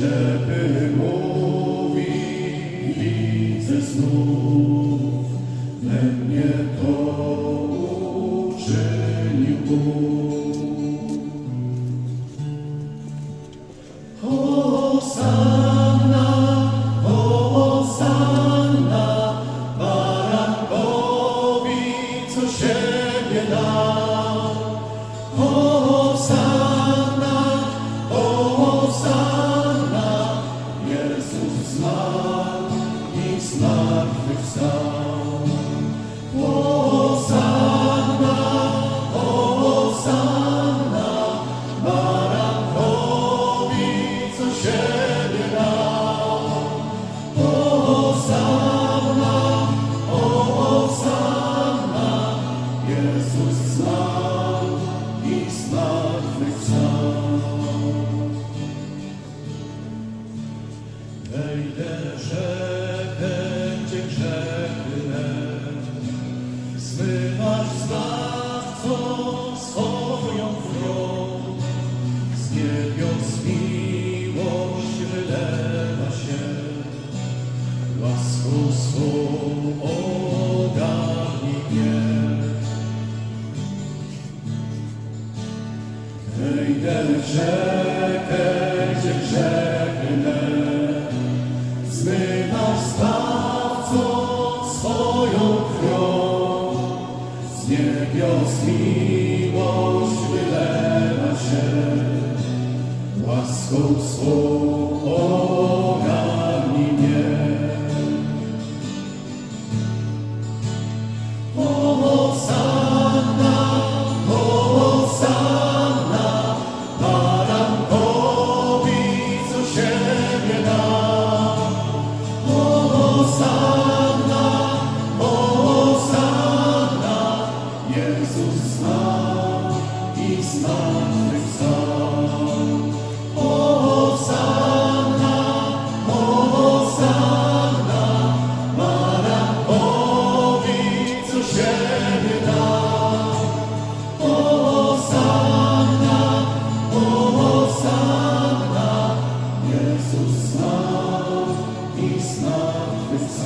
Ślepy mówi, widzę znów, we mnie to uczynił Bóg. Zmywasz zbawco swoją miłość się. Wejdę w rzekę, gdzie grzechy niebios miłość wylewa się, łaską swą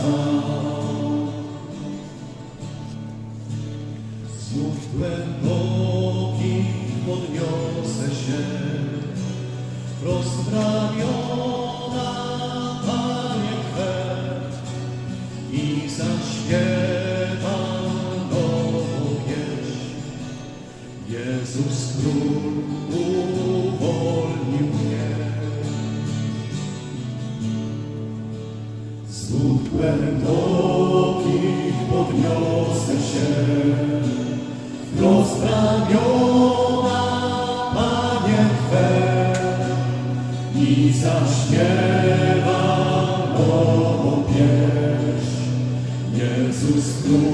zmartwychwstał. Znów głęboki podniosę się, rozprawiona Panie Twe i zaśpiewam nową pieśń. Jezus Król Z nut głębokich podniosę się, rozramiona Panie Twe i zaśpiewam nową pieśń. Jezus Chrystus.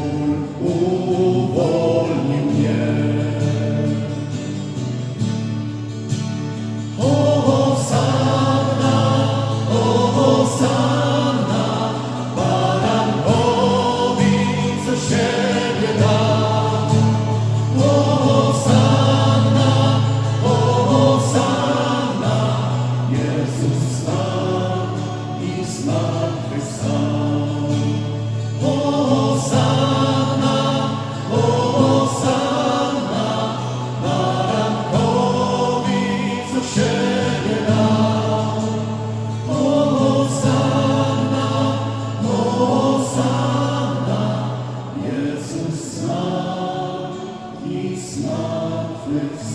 Amen.